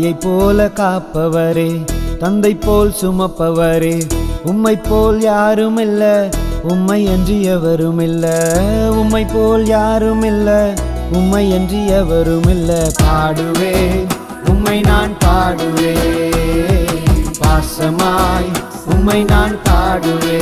தாயை போல காப்பவரே தந்தை போல் சுமப்பவரே. உம்மை போல் யாரும் இல்ல உம்மை என்று எவரும் இல்ல உம்மை போல் யாரும் இல்ல உம்மை என்று எவரும் இல்ல பாடுவேன் உம்மை நான் பாடுவேன் பாசமாய் உம்மை நான் பாடுவேன்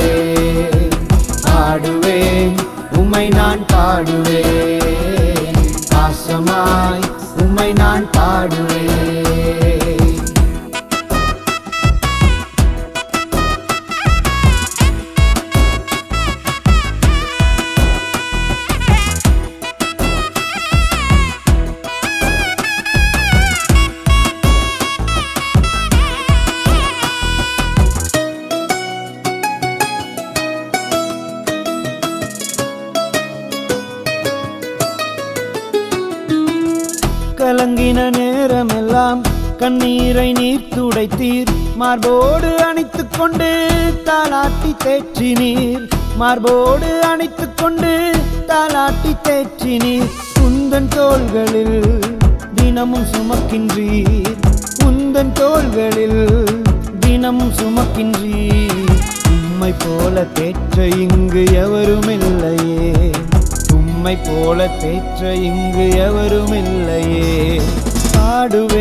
கலங்கின நேரமெல்லாம் கண்ணீரை நீர் துடைத்தீர். மார்போடு அணைத்து கொண்டு தாலாட்டி தேற்றினீர். மார்போடு அணைத்து கொண்டு தாலாட்டி தேற்றினீர். உந்தன் தோள்களில் தினமும் சுமக்கின்றீர். உந்தன் தோள்களில் தினமும் சுமக்கின்றீர். உம்மை போல தேற்ற இங்கு எவரும் இல்லையே உம்மை போல தேற்ற இங்கு எவரும் இல்லையே பாடுவேன்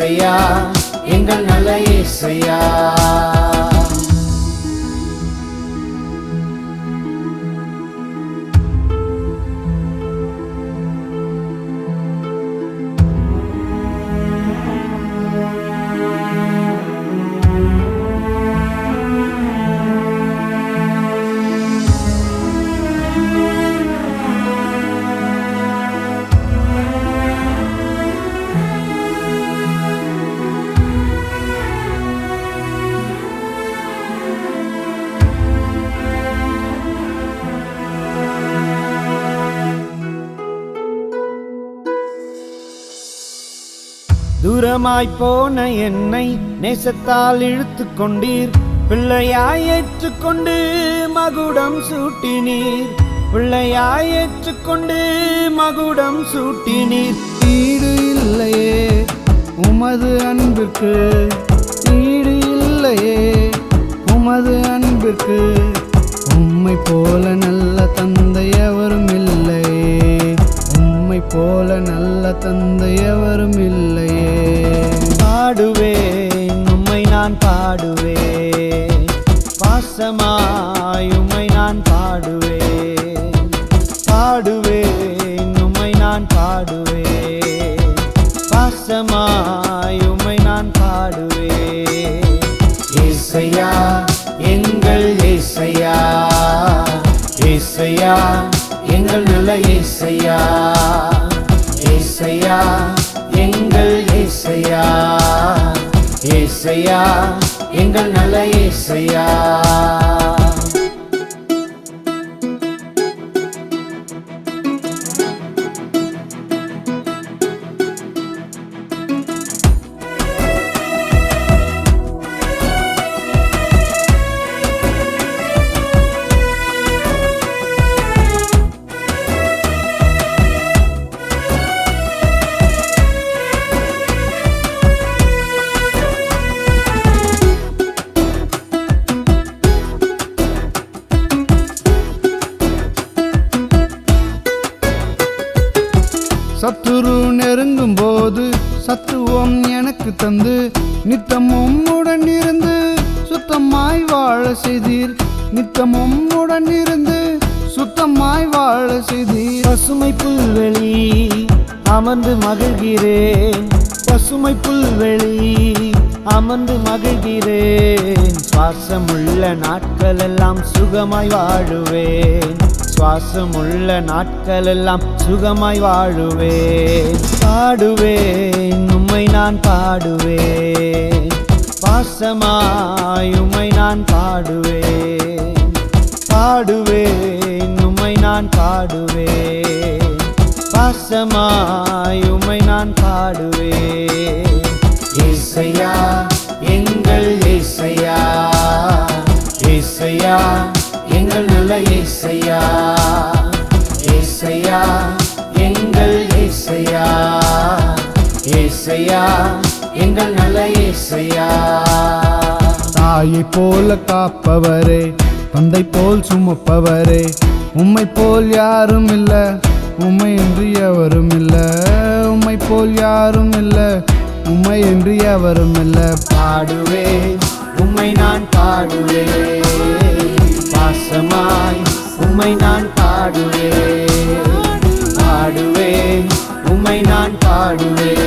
ஏசையா எங்கள் நல்ல ஏசையா தூரமாய் போன என்னை நேசத்தால் இழுத்து கொண்டீர். பிள்ளையாய் ஏற்றுக்கொண்டு மகுடம் சூட்டினீர். பிள்ளையாய் ஏற்றுக்கொண்டு மகுடம் சூட்டினீர். ஈடு இல்லையே உமது அன்பிற்கு. பாசமாய் நான் பாடுவேன். இசையா எங்கள் இசையா இசையா எங்கள் நல்ல இசையா இசையா எங்கள் இசையா இசையா எங்கள் நல்ல இசையா சத்துவம் எனக்கு தந்து நித்தமும் உடன் இருந்து சுத்தமாய் வாழ செய்தீர். நித்தமும் உடன் இருந்து சுத்தமாய் வாழ செய்தீர். பசுமை புல்வெளி அமர்ந்து மகிழ்கிறேன் பசுமை புல்வெளி அமர்ந்து மகிழ்கிறேன் சுவாசமுள்ள நாட்கள் எல்லாம் சுகமாய் வாழுவேன். சுவாசமுள்ள நாட்கள் எல்லாம் சுகமாய் வாழுவேன். பாடுவேன் உம்மை நான் பாடுவேன். பாசமாய் உம்மை நான் பாடுவேன். பாடுவேன் உம்மை நான் பாடுவேன். பாசமாய் உம்மை நான் பாடுவேன். இசையா ஏசையா எங்கள் நல்ல ஏசையா தாயை போல காப்பவரே தந்தை போல் சுமப்பவரே உம்மை போல் யாரும் இல்ல உம்மை என்று எவரும் இல்ல. உம்மை போல் யாரும் இல்ல உம்மை என்று எவரும் இல்ல. பாடுவேன் உம்மை நான் பாடுவேன் பாசமாய் உம்மை நான் பாடுவேன் பாடுவேன் உம்மை நான் பாடுவேன்